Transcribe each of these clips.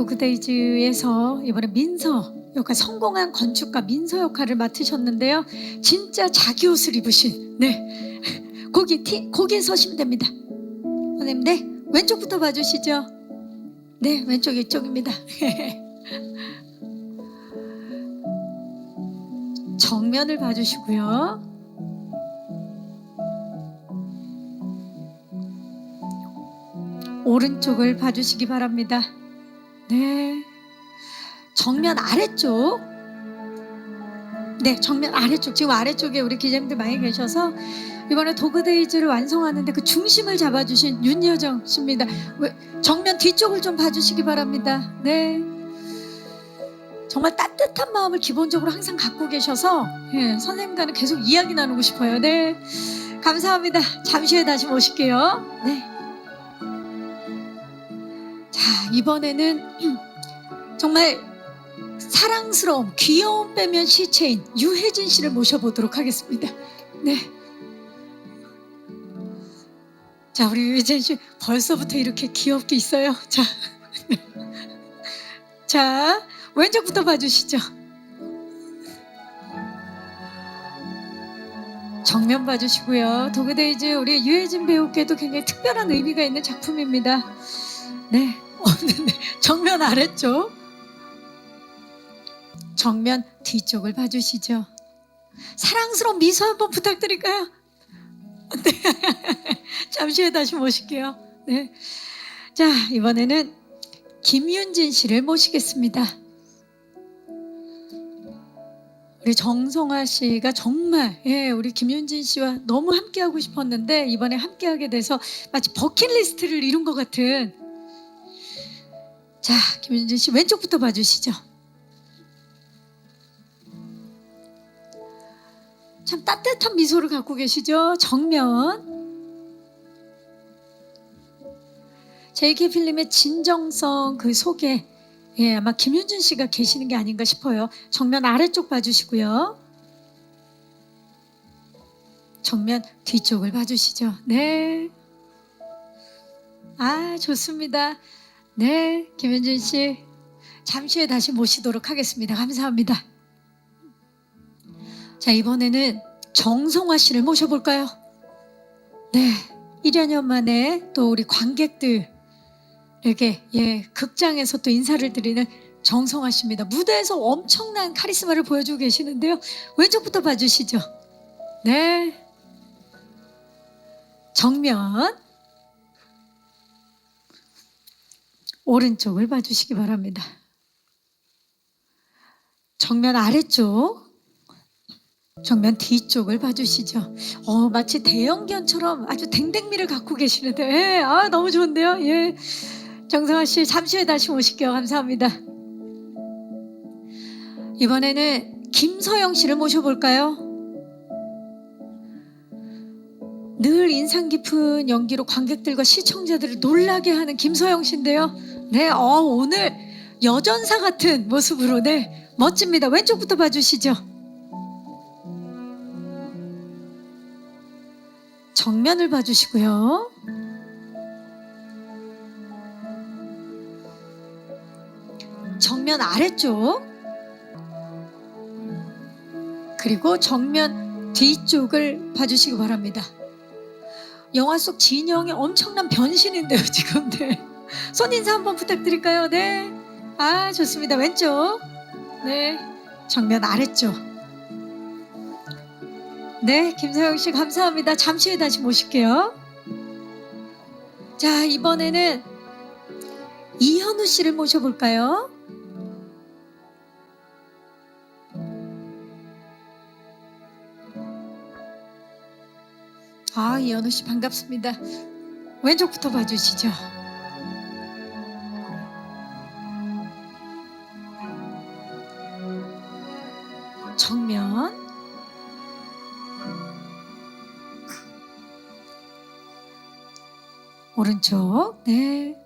도그데이즈에서 이번에 민서 역할 성공한 건축가 민서 역할을 맡으셨는데요. 진짜 자기 옷을 입으신 네 거기 티 거기에 서시면 됩니다. 선생님 네 왼쪽부터 봐주시죠. 네 왼쪽 이쪽입니다. 정면을 봐주시고요. 오른쪽을 봐주시기 바랍니다. 네. 정면 아래쪽. 네, 정면 아래쪽. 지금 아래쪽에 우리 기자님들 많이 계셔서 이번에 도그데이즈를 완성하는데 그 중심을 잡아주신 윤여정 씨입니다. 왜- 정면 뒤쪽을 좀 봐주시기 바랍니다. 네. 정말 따뜻한 마음을 기본적으로 항상 갖고 계셔서 예, 선생님과는 계속 이야기 나누고 싶어요. 네. 감사합니다. 잠시 후에 다시 모실게요. 네. 자, 이번에는 정말 사랑스러움, 귀여움 빼면 시체인 유혜진 씨를 모셔보도록 하겠습니다. 네. 자, 우리 유혜진 씨 벌써부터 이렇게 귀엽게 있어요. 자, 자, 왼쪽부터 봐주시죠. 정면 봐주시고요. 도그데이즈 우리 유혜진 배우께도 굉장히 특별한 의미가 있는 작품입니다. 네. 정면 아래쪽, 정면 뒤쪽을 봐주시죠. 사랑스러운 미소 한번 부탁드릴까요? 네, 잠시 후에 다시 모실게요. 네, 자 이번에는 김윤진 씨를 모시겠습니다. 우리 정성화 씨가 정말 예, 우리 김윤진 씨와 너무 함께하고 싶었는데 이번에 함께하게 돼서 마치 버킷리스트를 이룬 것 같은 자 김윤진 씨 왼쪽부터 봐주시죠. 참 따뜻한 미소를 갖고 계시죠. 정면 JK 필름의 진정성 그 속에 예, 아마 김윤준 씨가 계시는 게 아닌가 싶어요. 정면 아래쪽 봐주시고요. 정면 뒤쪽을 봐주시죠. 네. 아, 좋습니다. 네, 김윤준 씨. 잠시 후에 다시 모시도록 하겠습니다. 감사합니다. 자, 이번에는 정성화 씨를 모셔볼까요? 네. 1년 만에 또 우리 관객들 이렇게 예 극장에서 또 인사를 드리는 정성화 씨입니다. 무대에서 엄청난 카리스마를 보여주고 계시는데요. 왼쪽부터 봐주시죠. 네. 정면 오른쪽을 봐주시기 바랍니다. 정면 아래쪽 정면 뒤쪽을 봐주시죠. 어, 마치 대형견처럼 아주 댕댕미를 갖고 계시는데, 예, 아, 너무 좋은데요. 예. 정성아 씨, 잠시 후에 다시 오실게요. 감사합니다. 이번에는 김서영 씨를 모셔볼까요? 늘 인상 깊은 연기로 관객들과 시청자들을 놀라게 하는 김서영 씨인데요. 네, 어, 오늘 여전사 같은 모습으로, 네, 멋집니다. 왼쪽부터 봐주시죠. 정면을 봐주시고요. 정면 아래쪽 그리고 정면 뒤쪽을 봐주시기 바랍니다. 영화 속 진영의 엄청난 변신인데요 지금 네. 손 인사 한번 부탁드릴까요? 네. 아 좋습니다. 왼쪽 네 정면 아래쪽 네 김서영 씨 감사합니다. 잠시 후에 다시 모실게요. 자 이번에는 이현우 씨를 모셔볼까요? 아, 이현우 씨 반갑습니다. 왼쪽부터 봐주시죠. 정면. 오른쪽. 네.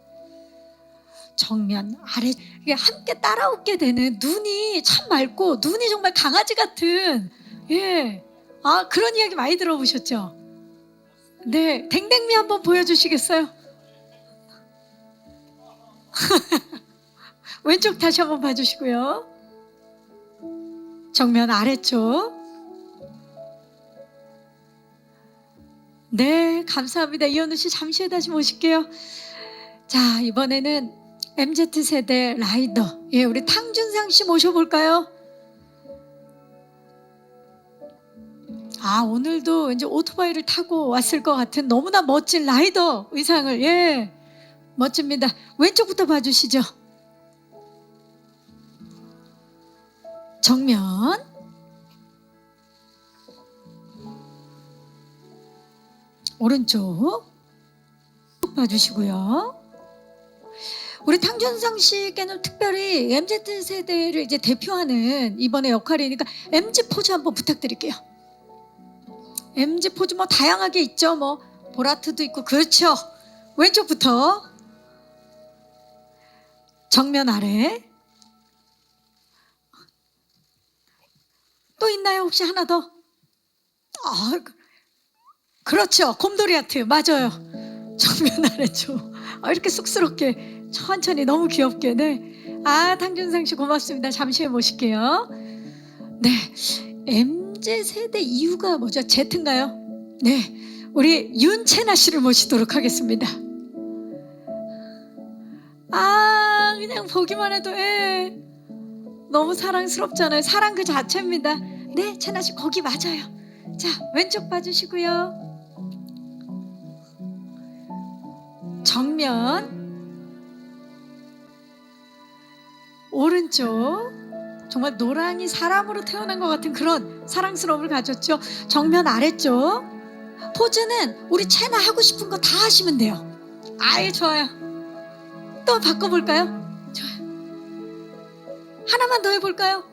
정면 아래 이게 함께 따라오게 되는 눈이 참 맑고 눈이 정말 강아지 같은 예. 아, 그런 이야기 많이 들어보셨죠? 네, 댕댕미 한번 보여주시겠어요? 왼쪽 다시 한번 봐주시고요. 정면 아래쪽. 네, 감사합니다. 이현우 씨 잠시 후에 다시 모실게요. 자, 이번에는 MZ 세대 라이더. 예, 우리 탕준상 씨 모셔볼까요? 아, 오늘도 왠지 오토바이를 타고 왔을 것 같은 너무나 멋진 라이더 의상을, 예, 멋집니다. 왼쪽부터 봐주시죠. 정면. 오른쪽. 쭉 봐주시고요. 우리 탕준상 씨께는 특별히 MZ 세대를 이제 대표하는 이번에 역할이니까 MZ 포즈 한번 부탁드릴게요. MZ 포즈 뭐 다양하게 있죠. 뭐 보라트도 있고 그렇죠. 왼쪽부터 정면 아래 또 있나요? 혹시 하나 더? 아, 그- 그렇죠. 곰돌이 하트 맞아요. 정면 아래쪽. 아, 이렇게 쑥스럽게 천천히 너무 귀엽게 네. 아 탕준상 씨 고맙습니다. 잠시 후에 모실게요. 네, MZ 세대 이유가 뭐죠? Z인가요? 네, 우리 윤채나 씨를 모시도록 하겠습니다. 아 그냥 보기만 해도 예. 너무 사랑스럽잖아요. 사랑 그 자체입니다. 네, 채나 씨 거기 맞아요. 자, 왼쪽 봐주시고요. 정면 오른쪽 정말 노랑이 사람으로 태어난 것 같은 그런 사랑스러움을 가졌죠. 정면 아래쪽 포즈는 우리 채나 하고 싶은 거 다 하시면 돼요. 아예 좋아요. 또 바꿔볼까요? 좋아요. 하나만 더 해볼까요?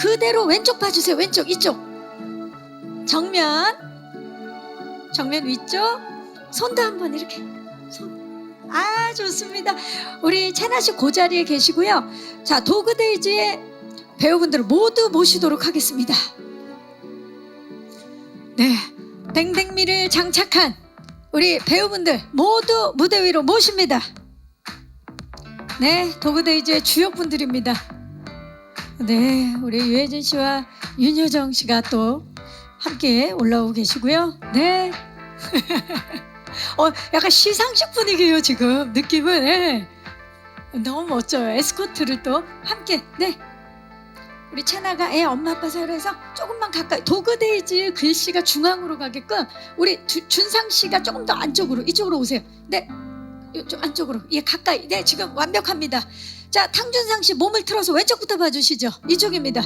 그대로 왼쪽 봐주세요. 왼쪽 이쪽 정면 정면 위쪽 손도 한번 이렇게 손. 아 좋습니다. 우리 채나 씨그 자리에 계시고요. 자 도그데이지의 배우분들을 모두 모시도록 하겠습니다. 네, 댕댕미를 장착한 우리 배우분들 모두 무대 위로 모십니다. 네, 도그데이지의 주역분들입니다. 네, 우리 유혜진 씨와 윤효정 씨가 또 함께 올라오고 계시고요. 네. 어, 약간 시상식 분위기예요 지금 느낌은. 네. 너무 멋져요. 에스코트를 또 함께. 네. 우리 채나가 애 엄마 아빠 사이에서 조금만 가까이 도그데이지 글씨가 중앙으로 가게끔 우리 주- 준상 씨가 조금 더 안쪽으로 이쪽으로 오세요. 네. 좀 안쪽으로. 예, 가까이. 네, 지금 완벽합니다. 자, 탕준상 씨 몸을 틀어서 왼쪽부터 봐주시죠. 이쪽입니다.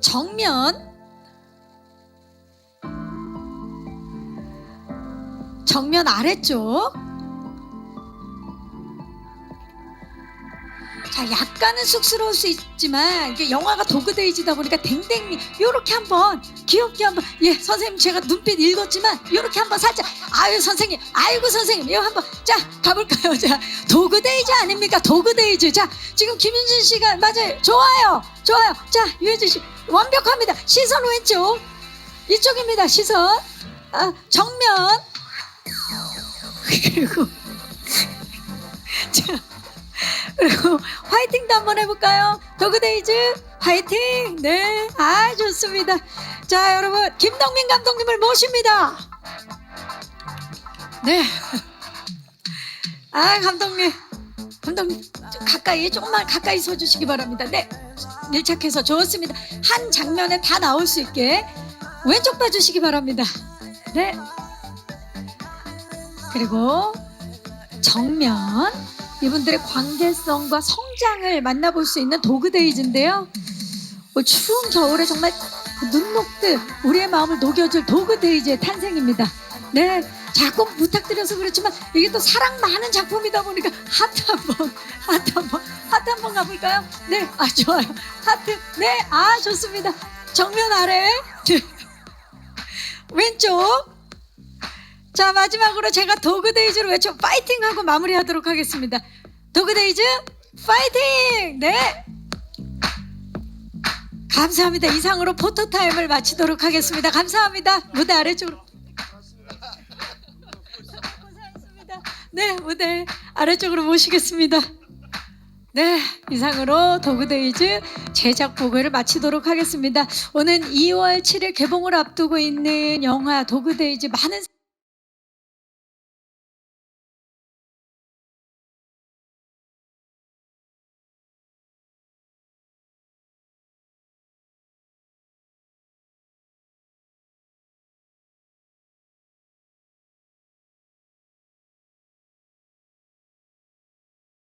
정면. 정면 아래쪽. 자, 약간은 쑥스러울 수 있지만 이게 영화가 도그데이지다 보니까 댕댕이 요렇게 한번 귀엽게 한번 예 선생님 제가 눈빛 읽었지만 요렇게 한번 살짝 아유 선생님 아이고 선생님 이거 한번 자 가볼까요? 자 도그데이지 아닙니까? 도그데이지. 자 지금 김윤진 씨가 맞아요. 좋아요. 좋아요. 자 유혜진 씨 완벽합니다. 시선 왼쪽. 이쪽입니다 시선. 아 정면. 그리고 자 그리고 화이팅도 한번 해볼까요? 도그데이즈 화이팅! 네, 아 좋습니다. 자 여러분 김동민 감독님을 모십니다. 네, 아 감독님, 감독님 좀 가까이 조금만 가까이 서주시기 바랍니다. 네, 밀착해서 좋습니다. 한 장면에 다 나올 수 있게 왼쪽 봐주시기 바랍니다. 네, 그리고 정면. 이분들의 관계성과 성장을 만나볼 수 있는 도그데이즈인데요. 어, 추운 겨울에 정말 눈 녹듯 우리의 마음을 녹여줄 도그데이즈의 탄생입니다. 네, 자꾸 부탁드려서 그렇지만 이게 또 사랑 많은 작품이다 보니까 하트 한번, 하트 한번, 하트 한번 가볼까요? 네, 아 좋아요. 하트, 네, 아 좋습니다. 정면 아래, 네. 왼쪽. 자 마지막으로 제가 도그데이즈로 외쳐 파이팅하고 마무리하도록 하겠습니다. 도그데이즈 파이팅! 네. 감사합니다. 이상으로 포토 타임을 마치도록 하겠습니다. 감사합니다. 무대 아래쪽으로. 네, 무대 아래쪽으로 모시겠습니다. 네, 이상으로 도그데이즈 제작 보고를 마치도록 하겠습니다. 오는 2월 7일 개봉을 앞두고 있는 영화 도그데이즈 많은